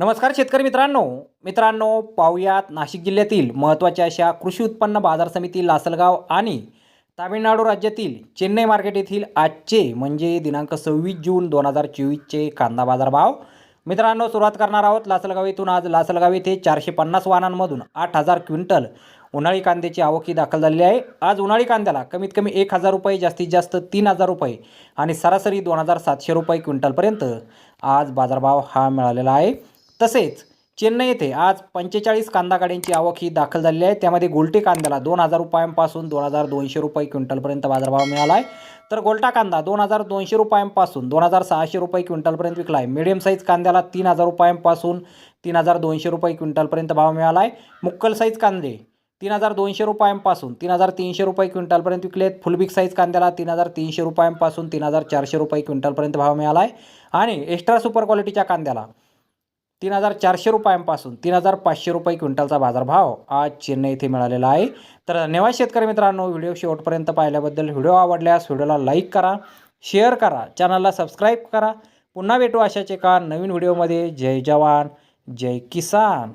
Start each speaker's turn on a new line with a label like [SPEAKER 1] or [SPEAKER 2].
[SPEAKER 1] नमस्कार शेतकरी मित्रांनो. मित्रांनो पाहुयात नाशिक जिल्ह्यातील महत्त्वाच्या अशा कृषी उत्पन्न बाजार समिती लासलगाव आणि तामिळनाडू राज्यातील चेन्नई मार्केट येथील आजचे म्हणजे दिनांक सव्वीस जून दोन हजार चोवीसचे कांदा बाजार भाव मित्रांनो सुरुवात करणार आहोत लासलगाव येथून. आज लासलगाव येथे चारशे पन्नास वाहनांमधून आठ हजार क्विंटल उन्हाळी कांद्याची आवक ही दाखल झालेली आहे. आज उन्हाळी कांद्याला कमीत कमी एक हजार रुपये जास्तीत जास्त तीन हजार रुपये आणि सरासरी दोन हजार सातशे रुपये क्विंटलपर्यंत आज बाजारभाव हा मिळालेला आहे. तसेच चेन्नई येथे आज पंचेचाळीस कांदा गाड्यांची आवक ही दाखल झालेली आहे. त्यामध्ये गोलटे कांद्याला दोन हजार रुपयांपासून दोन हजार दोनशे रुपये क्विंटलपर्यंत बाजारभाव मिळाला आहे. तर गोलटा कांदा दोन हजार दोनशे रुपयांपासून दोन हजार सहाशे रुपये क्विंटलपर्यंत विकला आहे. मिडियम साईज कांद्याला तीन हजार रुपयांपासून तीन हजार दोनशे रुपये क्विंटलपर्यंत भाव मिळाला आहे. मुक्कल साईज कांदे तीन हजार दोनशे रुपयांपासून तीन हजार तीनशे रुपये क्विंटलपर्यंत विकले आहेत. फुलबिक साईज कांद्याला तीन हजार तीनशे रुपयांपासून तीन हजार चारशे रुपये क्विंटलपर्यंत भाव मिळाला आहे. आणि एक्स्ट्रा सुपर क्वालिटीच्या कांद्याला तीन हजार चारशे रुपयांपासून तीन हजार पाचशे रुपये क्विंटलचा बाजारभाव आज चेन्नई इथे मिळालेला आहे. तर धन्यवाद शेतकरी मित्रांनो व्हिडिओ शेवटपर्यंत पाहिल्याबद्दल व्हिडिओ आवडल्यास व्हिडिओला लाईक करा शेअर करा चॅनलला सबस्क्राईब करा. पुन्हा भेटू अशाच एका नवीन व्हिडिओमध्ये. जय जवान जय किसान.